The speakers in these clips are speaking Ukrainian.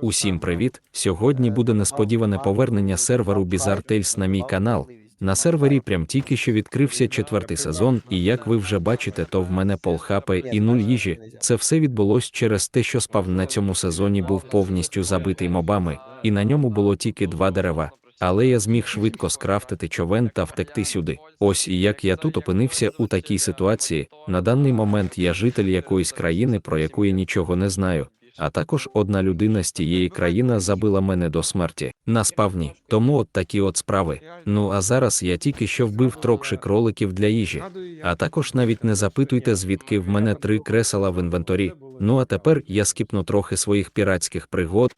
Усім привіт! Сьогодні буде несподіване повернення серверу Bizarre Tales на мій канал. На сервері прям тільки що відкрився четвертий сезон, і як ви вже бачите, то в мене пол хапи і нуль їжі. Це все відбулось через те, що спав на цьому сезоні був повністю забитий мобами, і на ньому було тільки два дерева. Але я зміг швидко скрафтити човен та втекти сюди. Ось і як я тут опинився у такій ситуації. На даний момент я житель якоїсь країни, про яку я нічого не знаю. А також одна людина з тієї країни забила мене до смерті на спавні. Тому от такі от справи. Ну а зараз я тільки що вбив трокши кроликів для їжі. А також навіть не запитуйте, звідки в мене три кресела в інвенторі. Ну а тепер я скіпну трохи своїх піратських пригод.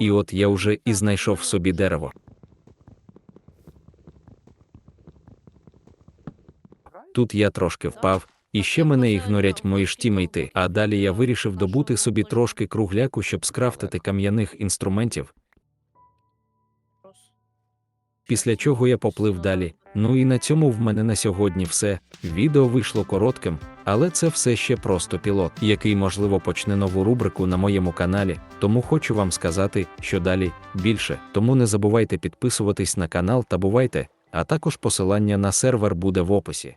І от я вже і знайшов собі дерево. Тут я трошки впав, і ще мене ігнорять мої ж тімейти. А далі я вирішив добути собі трошки кругляку, щоб скрафтити кам'яних інструментів. Після чого я поплив далі. Ну і на цьому в мене на сьогодні все. Відео вийшло коротким, але це все ще просто пілот, який можливо почне нову рубрику на моєму каналі. Тому хочу вам сказати, що далі більше. Тому не забувайте підписуватись на канал та бувайте, а також посилання на сервер буде в описі.